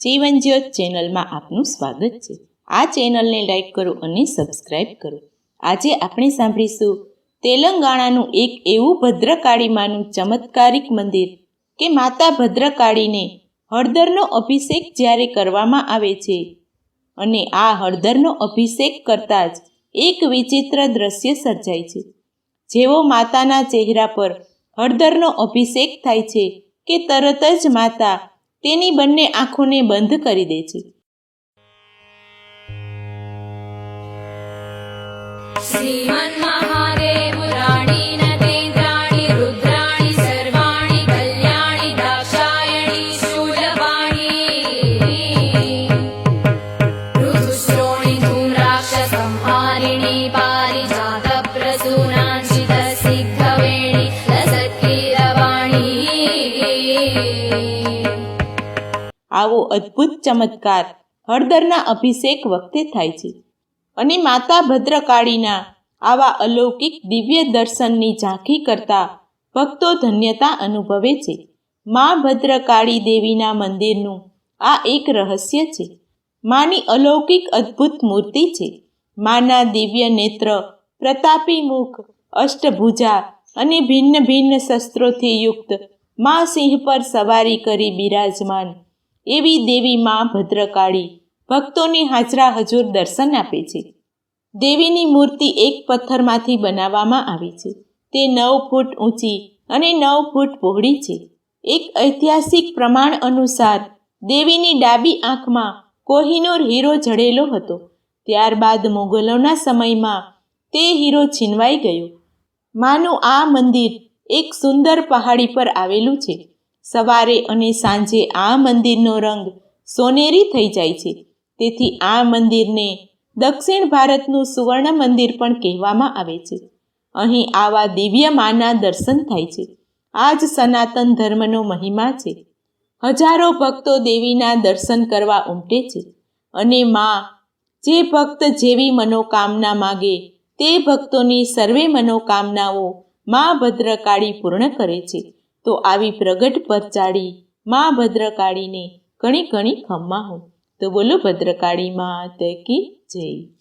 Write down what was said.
જીવનજ્યોત ચેનલમાં આપનું સ્વાગત છે. આ ચેનલને લાઈક કરો અને સબસ્ક્રાઈબ કરો. આજે આપણે સાંભળીશું તેલંગાણાનું એક એવું ભદ્રકાળીમાનું ચમત્કારિક મંદિર કે માતા ભદ્રકાળીને હળદરનો અભિષેક જ્યારે કરવામાં આવે છે અને આ હળદરનો અભિષેક કરતાં જ એક વિચિત્ર દ્રશ્ય સર્જાય છે. જેવો માતાના ચહેરા પર હળદરનો અભિષેક થાય છે કે તરત જ માતા તેની બંને આંખોને બંધ કરી દે છે. શ્રીમન આવો અદ્ભુત ચમત્કાર હળદરના અભિષેક વખતે થાય છે. અને માતા ભદ્રકાળીના આવા અલૌકિક દિવ્ય દર્શનની ઝાંખી કરતા ભક્તો ધન્યતા અનુભવે છે. મા ભદ્રકાળી દેવીના મંદિરનું આ એક રહસ્ય છે. માની અલૌકિક અદ્ભુત મૂર્તિ છે. માના દિવ્ય નેત્ર, પ્રતાપી મુખ, અષ્ટભુજા અને ભિન્ન ભિન્ન શસ્ત્રોથી યુક્ત મા સિંહ પર સવારી કરી બિરાજમાન એવી દેવી મા ભદ્રકાળી ભક્તોને હાજરા હજુર દર્શન આપે છે. દેવીની મૂર્તિ એક પથ્થરમાંથી બનાવવામાં આવી છે. તે નવ ફૂટ ઊંચી અને નવ ફૂટ પહોળી છે. એક ઐતિહાસિક પ્રમાણ અનુસાર દેવીની ડાબી આંખમાં કોહિનૂર હીરો જડેલો હતો. ત્યારબાદ મુગલોના સમયમાં તે હીરો છીનવાઈ ગયો. માનું આ મંદિર એક સુંદર પહાડી પર આવેલું છે. સવારે અને સાંજે આ મંદિરનો રંગ સોનેરી થઈ જાય છે. તેથી આ મંદિરને દક્ષિણ ભારતનું સુવર્ણ મંદિર પણ કહેવામાં આવે છે. અહીં આવા દિવ્ય માના દર્શન થાય છે. આ જ સનાતન ધર્મનો મહિમા છે. હજારો ભક્તો દેવીના દર્શન કરવા ઉમટે છે અને માં જે ભક્ત જેવી મનોકામના માગે તે ભક્તોની સર્વે મનોકામનાઓ મા ભદ્રકાળી પૂર્ણ કરે છે. તો આવી પ્રગટ પરચાળી મા ભદ્રકાળીને ઘણી ઘણી ખમ્મા હો. તો બોલો ભદ્રકાળી માત કી જય.